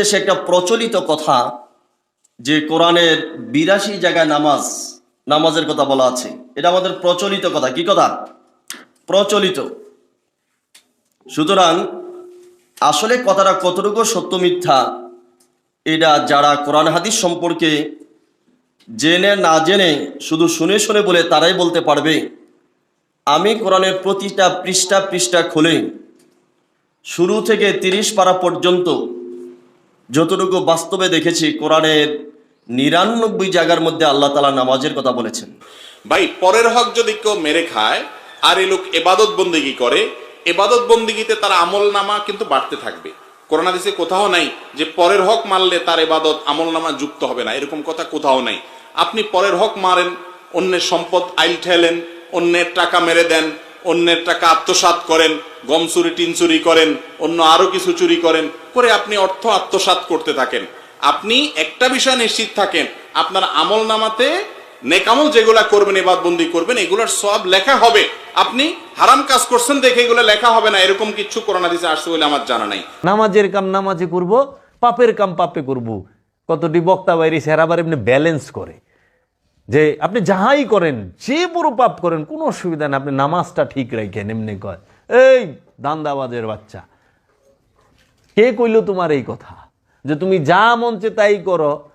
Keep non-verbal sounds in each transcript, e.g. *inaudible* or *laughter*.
দেশে একটা প্রচলিত কথা যে কোরআনের বিরাশি জায়গায় নামাজ, নামাজের কথা বলা আছে। এটা আমাদের প্রচলিত কথা। কি কথা? প্রচলিত। সুতরাং আসলে কথাটা কতটুকু সত্য মিথ্যা, এটা যারা কোরআন হাদিস সম্পর্কে জেনে না জেনে শুধু শুনে শুনে বলে তারাই বলতে পারবে। আমি কোরআনের প্রতিটা পৃষ্ঠা পৃষ্ঠা খুলে শুরু থেকে তিরিশ পারা পর্যন্ত যতটুকু বাস্তবে দেখেছি, কোরআনের নিরানব্বই জায়গার মধ্যে আল্লাহ তালা নামাজের কথা বলেছেন। ভাই, পরের হক যদি কেউ মেরে খায়, আর এই লোক এবাদত বন্দিগি করে, এবাদত বন্দিগিতে তার আমল নামা কিন্তু বাড়তে থাকবে। করোনা দেশে কোথাও নাই যে পরের হক মারলে তার এবাদত, আমল নামা যুক্ত হবে না, এরকম কথা কোথাও নাই। আপনি পরের হক মারেন, অন্যের সম্পদ আইল ঠেলেন, অন্যের টাকা মেরে দেন অন্যের টাকা আত্মসাৎ করেন, গম চুরি, টিন চুরি করেন, অন্য আরও কিছু চুরি করেন, করে আপনি অর্থ আত্মসাৎ করতে থাকেন। আপনি একটা বিষয় নিশ্চিত থাকেন, আপনার আমল নামাতে নেকামল যেগুলা করবেন এবাদ বন্দি করবেন, এগুলোর সব লেখা হবে। আপনি হারাম কাজ করছেন দেখে এগুলো লেখা হবে না, এরকম কিছু করোনা দিতে আসছে বলে আমার জানা নাই। নামাজের কাম নামাজে করব, পাপের কাম পাপে করব। কতটি বক্তা বাইরে স্যার আবার এমনি ব্যালেন্স করে। যে আপনি যাহাই করেন, যে বড় পাপ করেন, কোনো অসুবিধা নেই, আপনি নামাজটা ঠিক রাখেন এমনি কয়। এই দান্দাবাজের বাচ্চা। কে কইল তোমার এই কথা? যে তুমি যা মঞ্চে তাই করো।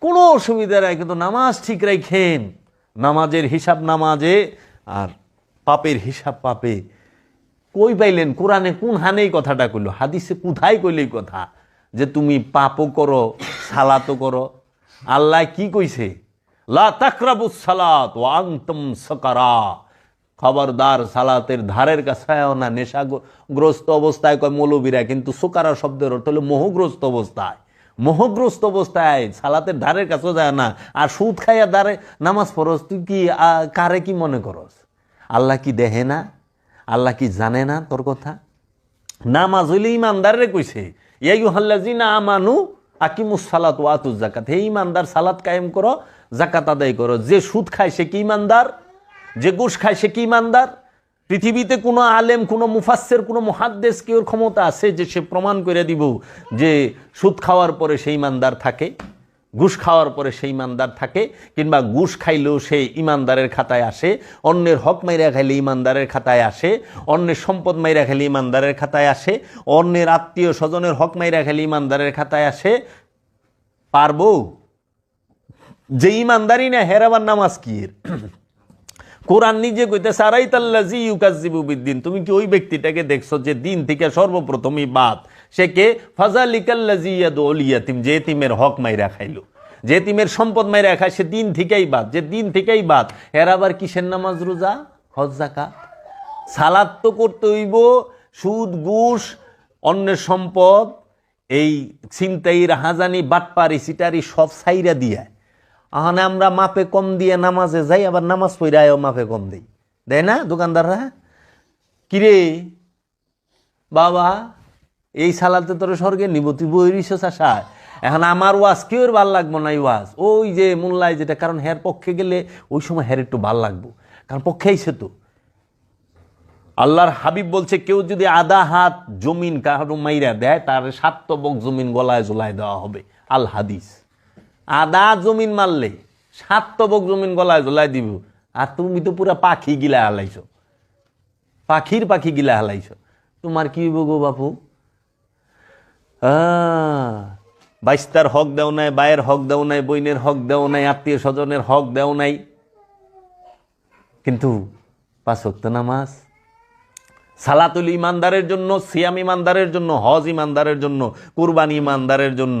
কোনো অসুবিধা নাই, কিন্তু নামাজ ঠিক রাখেন নামাজের হিসাব নামাজে, আর পাপের হিসাব পাপে। কই পাইলেন? কোরআনে কোন হানেই কথাটা কইল? হাদিসে কোথায় কইল এই কথা? যে তুমি পাপও করো, সালাতও করো। আল্লাহ কি কইছে? লা খবরদার সালাতের ধারের কাছেও না, নেশাগ্রস্ত অবস্থায় কয় মৌলবীরা, কিন্তু সুকারা শব্দের অর্থ হলো মোহগ্রস্ত অবস্থায়। মোহগ্রস্ত অবস্থায় সালাতের ধারের কাছেও যায় না। আর সুদ খাইয়া দাঁড়ে নামাজ পড়স তুই কি কারে কি মনে করস? আল্লাহ কি দেহে না? আল্লাহ কি জানে না তোর কথা? নামাজ হইলে ইমানদারে কইছে ইয়াইউ হাল্লাজিনা আমানু আকিমুস সালাত জাকাত হে ইমানদার, সালাত কায়েম করো জাকাত আদায় করো। যে সুদ খায় সে কি ইমানদার? যে ঘুষ খায় সে কি ইমানদার? পৃথিবীতে কোনো আলেম, কোনো মুফাসসের, কোনো মহাদ্দেশ কেউ ক্ষমতা আছে যে সে প্রমাণ করে দিব যে সুদ খাওয়ার পরে সেই ইমানদার থাকে, ঘুষ খাওয়ার পরে সেই ইমানদার থাকে, কিংবা ঘুষ খাইলেও সে ইমানদারের খাতায় আসে, অন্যের হক মাইরা খাইলে ইমানদারের খাতায় আসে, অন্যের সম্পদ মাইরা খাইলে ইমানদারের খাতায় আসে, অন্যের আত্মীয় স্বজনের হক মাইরা খাইলে ইমানদারের খাতায় আসে। পারব? যে ইমানদারি না হেরাবার নামাজ কি? কোরআন নিজে কইতে সারাই তাল্লাজি ইউকাজিবু বিদ্দিন তুমি কি ওই ব্যক্তিটাকে দেখছ যে দিন থেকে সর্বপ্রথমই বাদ? সে কে? ফাজালিকাল্লাজি ইয়াদুল ইয়াতিম, যে তিমের হক মাইরা খাইলো। যে এতিমের সম্পদ মাইরা খায়, সে দিন থেকেই বাদ। যে দিন থেকেই বাদ এর আবার কিসের নামাজ রোজা? হজ সালাদ তো করতে হইব, সুদ, ঘুষ, অন্যের সম্পদ, এই ছিনতাই রাহাজানি বাটপারি সিটারি সব সাইরা দিয়া। আহানে আমরা মাপে কম দিয়ে নামাজে যাই, আবার নামাজ পড়ায়ও মাপে কম দেই। দেয় না দোকানদাররা? কিরে? বাবা, এই সালাতে তোর স্বর্গে নিব, তুই বইরিস চাষায় এখন আমার ওয়াজ কেউর ভালো লাগবো না ওয়াজ? ওই যে মোল্লায় যেটা, কারণ হের পক্ষে গেলে ওই সময় হের একটু ভালো লাগবো। কারণ পক্ষে আইছে তো। আল্লাহর হাবিব বলছে, কেউ যদি আধা হাত জমিন কারও মাইরা দেয়, তার সাতবক জমিন গলায় জোলায় দেওয়া হবে। আল হাদিস। আধা জমিন মারলে সাতবক জমিন গলায় জোলায় দিব। আর তুমি তো পুরা পাখি গিলা হালাইছো। পাখির পাখি গিলা হালাইছো। তোমার কি হইব গো বাপু? বাইস্তার হক দেও নাই বায়ের হক দেও নাই, বইনের হক দেও নাই, আত্মীয় স্বজনের হক দেও নাই। কিন্তু পাঁচ ওয়াক্ত নামাজ, সালাতুল ইমানদারের জন্য, সিয়াম ইমানদারের জন্য, হজ ইমানদারের জন্য, কুরবানি ইমানদারের জন্য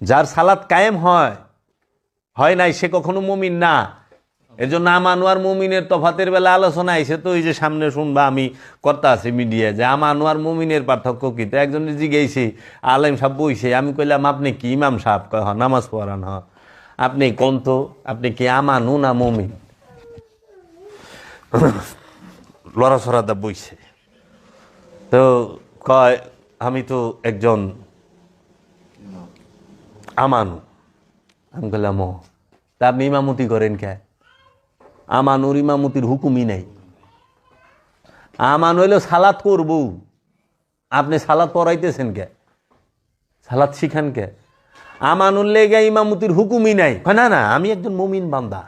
যার সালাত কায়েম হয় হয় নাই সে কখনো মমিন না। এর জন্য আমানুয়ার মুমিনের তফাতের বেলা আলোচনা আইসে তো এই যে সামনে শুনবা আমি কর্তা আছি মিডিয়ায় যে আমানুয়ার মুমিনের পার্থক্য কি? তো একজন জিজ্ঞেসি আলেম সাহেব বইছে আমি কইলাম আপনি কি ইমাম সাহেব? কয় "হ, নামাজ পড়ান হ আপনি কোন আপনি কি আমানু না মুমিন? লড়াছড়াদা বইছে। তো কয় আমি তো একজন আমানু। আমি বললাম ও, তা আপনি ইমামতি করেন কে? আমানুর ইমামতির হুকুমই নাই। আমান হইল সালাত করব। আপনি সালাত পড়াইতেছেন কে? সালাত শিখান কে? আমানুর লেগে ইমামতির হুকুমই নাই। না না, আমি একজন মমিন বান্দা।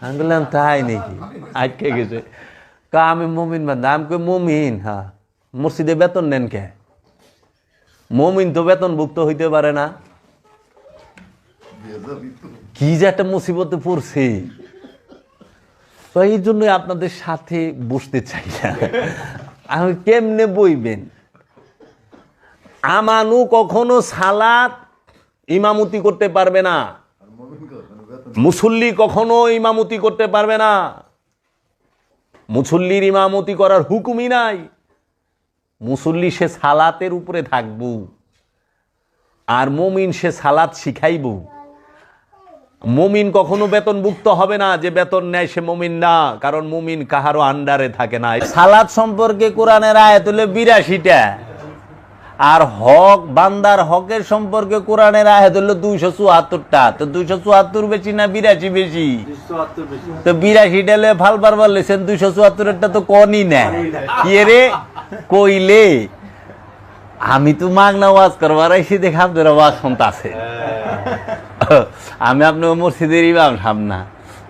আমি বললাম তাই নাকি? আটকে গেছে। কা আমি মমিন বান্দা। আমি কই, মমিন হ্যাঁ। মসজিদে বেতন নেন কে? মমিন তো বেতনভুক্ত হইতে পারে না। কি যে একটা মুসিবতে পড়ছে। তো এই জন্য আপনাদের সাথে বসতে চাই না। আমি কেমনে বইবেন? আমানু কখনো সালাত ইমামতি করতে পারবে না। মুসল্লি কখনো ইমামতি করতে পারবে না। মুসল্লির ইমামতি করার হুকুমই নাই। মুসল্লি সে সালাতের উপরে থাকব। আর মমিন সে সালাত শিখাইব। মুমিন কখনো বেতনভুক্ত হবে না যে বেতন নেয় সে মুমিন না কারণ মুমিন কাহারও আন্ডারে থাকে না। সালাদ সম্পর্কে কোরআনের আয়াত হলো বিরাশিটা। আর হক বান্দার হকের সম্পর্কে কোরআনের আয়াত হলো দুইশো চুয়াত্তরটা। তো দুইশো চুয়াত্তর বেশি না বিরাশি বেশি? তো বিরাশি ডালে ফাল পারবার লেছেন দুইশো চুয়াত্তরেরটা তো কনই না কি রে? কইলে? আমি তো মাগনা ওয়াজ করবার এসে দেখে আপনারা ওয়াজ শুনতে আছে *laughs* আমি আপনার মসজিদের ইমাম সামনা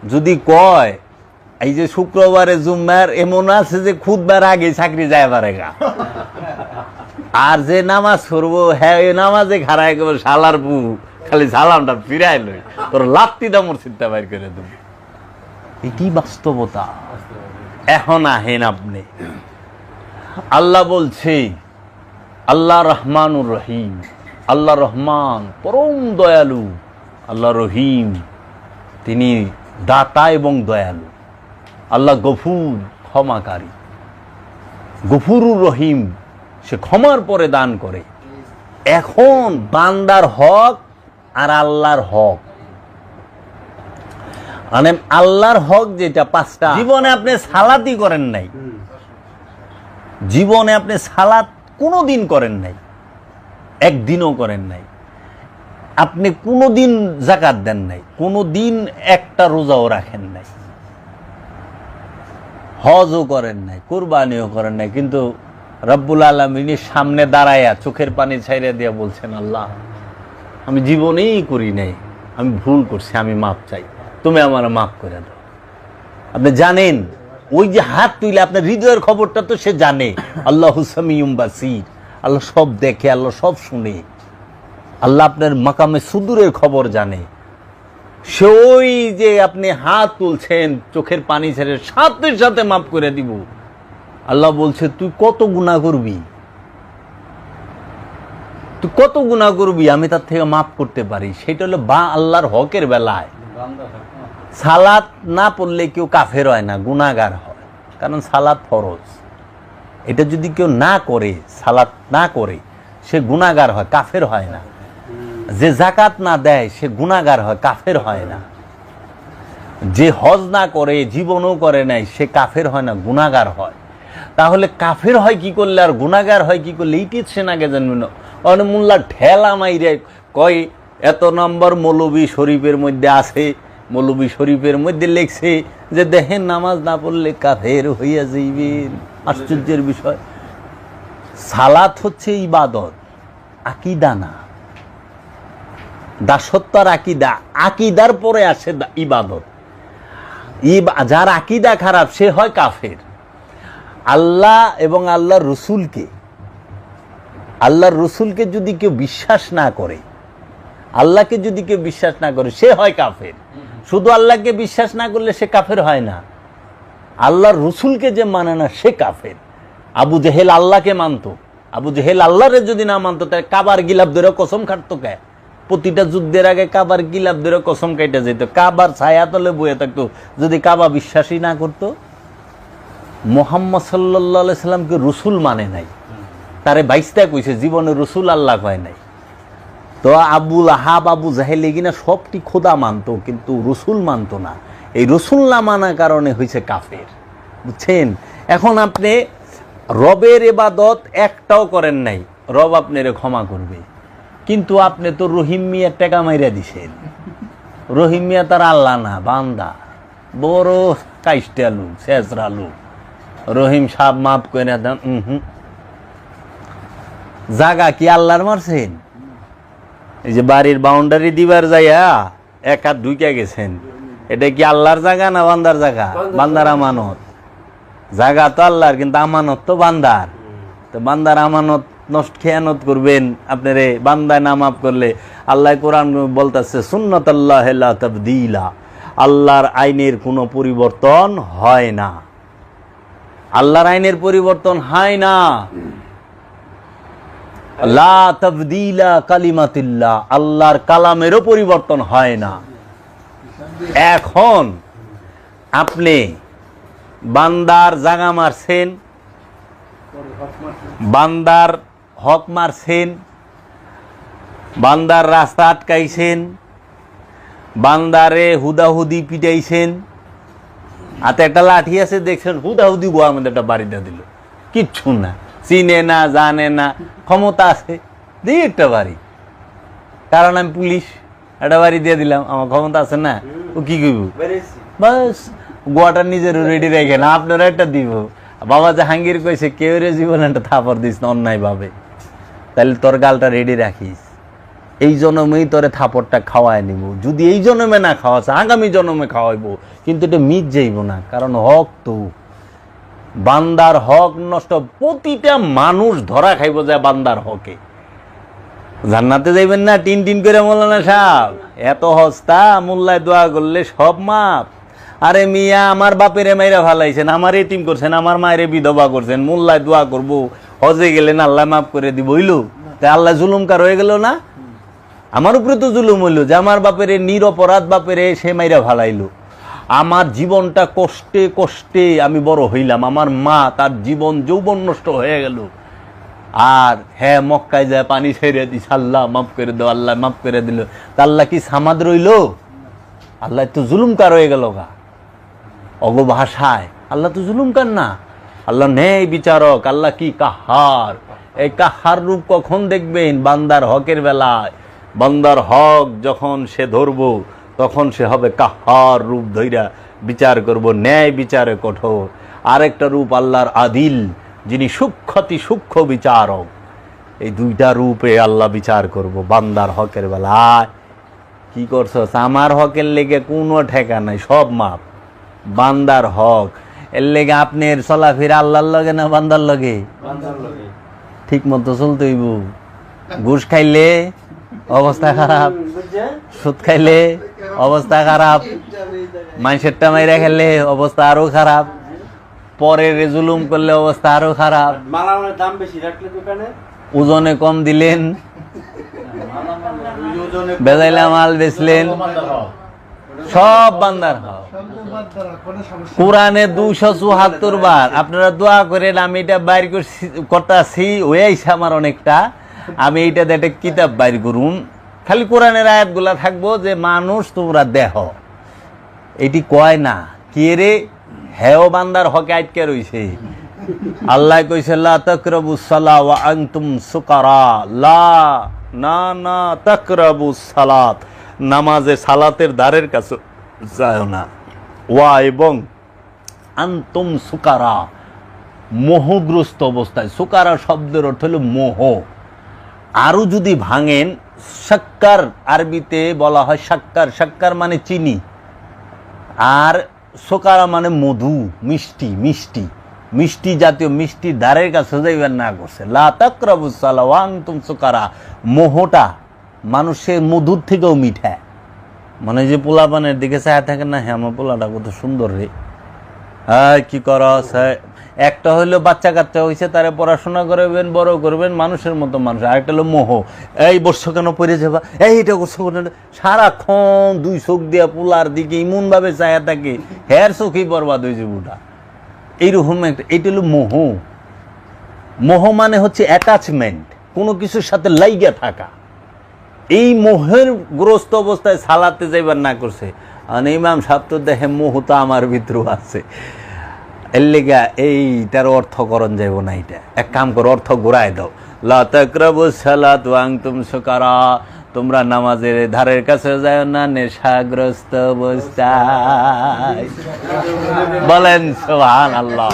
যদি কয় এই যে শুক্রবারে জুম্মার এমন আছে যে খুদবার আগে চাকরি যায় পারে গা। *laughs* আর যে নামাজ পড়ব হ্যাঁ ওই নামাজে খারায় কেবল শালার পু খালি সালামটা ফিরাই লই। তোর লাত্তিটা মসজিদটা বাইর করে দেব। এটি বাস্তবতা। এখন আহেন আপনি। আল্লাহ বলছে আল্লাহ রহমানুর রহিম। আল্লাহ রহমান পরম দয়ালু। আল্লাহ রহিম, তিনি দাতা এবং দয়ালু। আল্লাহ গফুর, ক্ষমাকারী। গফুরুর রহিম, সে ক্ষমার পরে দান করে। এখন বান্দার হক আর আল্লাহর হক। মানে আল্লাহর হক যেটা পাঁচটা। জীবনে আপনি সালাতই করেন নাই। জীবনে আপনি সালাত কোনো দিন করেন নাই। একদিনও করেন নাই। আপনি কোনো দিন জাকাত দেন নাই কোনো দিন একটা রোজাও রাখেন নাই। হজও করেন নাই, কোরবানিও করেন নাই, কিন্তু রব্বুল আলমিনের সামনে দাঁড়াইয়া চোখের পানি ছাইড়ে দিয়া বলছেন, আল্লাহ, আমি জীবনেই করি নাই, আমি ভুল করছি, আমি মাপ চাই, তুমি আমার মাফ করে দাও। আপনি জানেন, ওই যে হাত তুইলে আপনার হৃদয়ের খবরটা তো সে জানে, আল্লাহ হুসামিউম বাসির, আল্লাহ সব দেখে, আল্লাহ সব শুনে। আল্লাহ আপনার মাকামে সুদূরের খবর জানে। সে ওই যে আপনি হাত তুলছেন, চোখের পানি ছেড়ে সাথে সাথে মাফ করে দিব। আল্লাহ বলছে, তুই কত গুণা করবি? তুই কত গুণা করবি? আমি তার থেকে মাফ করতে পারি। সেটা হলো বা আল্লাহর হকের বেলায়। সালাত না পড়লে কেউ কাফের হয় না গুণাগার হয়। কারণ সালাত ফরজ। এটা যদি কেউ না করে, সালাত না করে, সে গুণাগার হয়, কাফের হয় না। যে জাকাত না দেয়, সে গুণাগার হয়, কাফের হয় না। যে হজ না করে, জীবনও করে নাই, সে কাফের হয় না গুণাগার হয়। তাহলে কাফের হয় কি করলে, আর গুণাগার হয় কি করলে? এইটি সে নাগে জানবে না? অনমুল্লা ঠেলা মাইরে কয়, এত নম্বর মৌলবী শরীফের মধ্যে আছে মৌলবী শরীফের মধ্যে লেখছে যে দেখেন নামাজ না পড়লে কাফের হইয়া যাইবেন আশ্চর্যের বিষয়। সালাত হচ্ছে ইবাদত, আকিদা না দাসত্বর আকিদা, আকিদার পরে আসে ইবাদত। ইব- যার আকিদা খারাপ, সে হয় কাফের। আল্লাহ এবং আল্লাহর রসুলকে আল্লাহর রসুলকে যদি কেউ বিশ্বাস না করে, আল্লাহকে যদি কেউ বিশ্বাস না করে, সে হয় কাফের। শুধু আল্লাহকে বিশ্বাস না করলে সে কাফের হয় না। আল্লাহর রসুলকে যে মানে না, সে কাফের। আবু জেহেল আল্লাহকে মানতো। আবু জেহেল আল্লাহরে যদি না মানতো, তাহলে কাবার গিলাপ ধরে কসম খাটতো কে? প্রতিটা যুদ্ধের আগে কাবার গিলাপ ধরে কসম কাইটা যেত কাবার ছায়া তলে বয়ে থাকতো। যদি কাবা বিশ্বাসই না করতো, মোহাম্মদ সাল্লাহ সাল্লামকে রসুল মানে নাই। তারে বাইশটা কইছে, জীবনে রসুল আল্লাহ হয় নাই। তো আবুল আহাব আবু জাহেলে কিনা সবটি খোদা মানতো, কিন্তু রসুল মানতো না। এই রসুল না মানার কারণে হয়েছে কাফের। বুঝছেন? এখন আপনি রবের এবাদত একটাও করেন নাই। রব আপনারে ক্ষমা করবে। কিন্তু আপনি তো রহিম মিয়ার টাকা মাইরা দিছেন। রহিম মিয়া তার আল্লাহ না বান্দা। বড় কাইস্টা লোক শেষরা লোক। রহিম সাহ মাফ করে দেন হুম। জাগা কি আল্লাহর মারছেন? এই যে বাড়ির বাউন্ডারি দিবার যাইয়া এক হাত ঢুকে গেছেন। এটা কি আল্লাহর জায়গা না বান্দার জায়গা বান্দার আমানত। জায়গা তো আল্লাহর কিন্তু আমানত তো বান্দার। তো বান্দার আমানত নষ্ট খেয়ানত করবেন, আপনারে বান্দায় না মাফ করলে। আল্লাহ কোরআন বলতেছে সুন্নত তবদিলা। আল্লাহর আইনের কোনো পরিবর্তন হয় না। আল্লাহর আইনের পরিবর্তন হয় না। লা তবদিলা কালিমাতিল্লাহ। আল্লাহর কালামেরও পরিবর্তন হয় না। এখন আপনি বান্দার জাগা মারছেন, বান্দার হক মারছেন বান্দার রাস্তা আটকাইছেন বান্দারে হুদাহুদি পিটাইছেন। হাতে একটা লাঠি আছে দেখছেন হুদাহুদি গোয়ার মধ্যে একটা বাড়িটা দিল। কিচ্ছু না চিনে না জানে না ক্ষমতা আছে দিই একটা বাড়ি। কারণ আমি পুলিশ একটা বাড়ি দিয়ে দিলাম আমার ক্ষমতা আছে না ও কি করব বাস গোয়াটা নিজের রেডি রেখে না আপনারা একটা দিব। বাবা জাহাঙ্গীর কইছে কেউ রে জীবন একটা থাপড় দিস না অন্যায় ভাবে তাহলে তোর গালটা রেডি রাখিস। এই জন্মেই তোরে থাপড়টা খাওয়ায় নিব। যদি এই জন্মে না খাওয়াছে আগামী জন্মে খাওয়াইবো। কিন্তু এটা মিট যাইব না, কারণ হক তো। বান্দার হক নষ্ট। প্রতিটা মানুষ ধরা খাইব যায় বান্দার হকে। জান্নাতে যাইবেন না, টিন টিন করে মোল্লানা সাহেব। এত হস্তা, মোল্লায় দোয়া করলে সব মাপ আরে মিয়া, আমার বাপেরে মাইরা ফালাইছেন, আমার এটিম করছেন, আমার মায়ের বিধবা করছেন, মোল্লায় দোয়া করব, হজে গেলেন আল্লাহ মাফ করে দিব, হইল? তা আল্লাহ জুলুমকার হয়ে গেল না? আমার উপরে তো জুলুম হইল যে আমার বাপেরে নিরপরাধ বাপেরে সে মাইরা ফালাইলো। আমার জীবনটা কষ্টে কষ্টে আমি বড় হইলাম, আমার মা তার জীবন যৌবন নষ্ট হয়ে গেল। আর হ্যাঁ মক্কায় যায় পানি ছেড়ে দিস, আল্লাহ মাফ করে দাও, আল্লাহ মাফ করে দিল। তা আল্লাহ কি সামাদ রইল? আল্লাহ তো জুলুমকার হয়ে গেল গা। অগ ভাষায় আল্লাহ তো জুলুমকার না। আল্লাহ নেই বিচারক, আল্লাহ কি কাহার? এই কাহার রূপ কখন দেখবেন? বান্দার হকের বেলায়। বান্দার হক যখন সে ধরবো, তখন সে হবে কাহার রূপ ধৈরা বিচার করব। ন্যায় বিচারে কঠোর। আরেকটা রূপ আল্লাহর আদিল, যিনি সূক্ষতি সূক্ষ্ম বিচারক। এই দুইটা রূপে আল্লাহ বিচার করব বান্দার হকের বেলায়। কি করছস? আমার হকের লেগে কোনো ঠেকা নাই, সব মাপ। বান্দার হক। এর লেগে আপনার চলাফেরা আল্লাহর লগে না বান্দার লগে? ঠিক মতো চলতে হইব। ঘুষ খাইলে অবস্থা খারাপ। সুদ খাইলে অবস্থা খারাপ। মাইসেরটা মাইরা খেলে অবস্থা আরও খারাপ। পরে রেজুলুম করলে অবস্থা আরও খারাপ। দাম বেশি রাখলে দোকানে? ওজনে কম দিলেন। বেজাইলা মাল বেচলেন। সব বান্দার হক। কোরআনে দুশো চুহাত্তর বার আপনারা দোয়া করেন, আমি এটা বাইর করতেছি হয়েছে আমার অনেকটা। আমি এইটা একটা কিতাব বাইর করুন। খালি কোরআনের আয়াতগুলা থাকব যে মানুষ তোমরা দেহ। এটি কয় না? কে রে? হেও বান্দার হকে আটকে রইছে। আল্লাহ কইছে, লা তাকরাবু সালা ওয়া আনতুম সুকারা। লা, না না, তাকরাবু সালাত। নামাজে সালাতের দ্বারের কাছে যায় না। ওয়া এবং আনতুম সুকারা, মোহগ্রস্ত অবস্থায়। সুকারা শব্দের অর্থ হল মোহ। আরও যদি ভাঙেন, সাক্কার আরবিতে বলা হয় সাক্কার। সাক্কার মানে চিনি। আর সোকারা মানে মধু, মিষ্টি মিষ্টি। মিষ্টি জাতীয় মিষ্টি দ্বারের কাছে যাইবেন না করছে লাতাকরাবুসালাওয়াং তুম সোকারা। মোহটা মানুষের মধুর থেকেও মিঠা। মানে যে পোলাপানের দিকে চায় থাকে না হ্যাঁ আমার পোলাটা কত সুন্দর রে। হ্যাঁ কি হ্যাঁ। একটা হইল বাচ্চা কাচ্চা হয়েছে তারা পড়াশোনা করবেন, বড় করবেন, মানুষের মতো মানুষ। আরেকটা হলো মোহ। এই বর্ষ কেন পড়ে যাবা? এই, এটা করছ সারাক্ষণ দুই চোখ দিয়া পুলার দিকে ইমন ভাবে চায়া থাকে। হের চোখেই বরবাদ হয়ে যাবে ওটা এইরকম একটা, এইটা হলো মোহ। মোহ মানে হচ্ছে অ্যাটাচমেন্ট কোনো কিছুর সাথে লাইগা থাকা। এই মোহের গ্রস্ত অবস্থায় সালাতে যাইবার না করছে। আর ইমাম সাহেব তো দেখে মোহ তো আমার ভিতরেও আছে। এর লেগা এইটার অর্থকরণ যাইব না এটা এক কাম করো, অর্থ ঘুরাই দাও। লাতাকরাবু সালাত ওয়াং তুম সুকারা। তোমরা নামাজের ধারের কাছে যায় না, নেশাগ্রস্ত অবস্থায়। বলেন সোহান আল্লাহ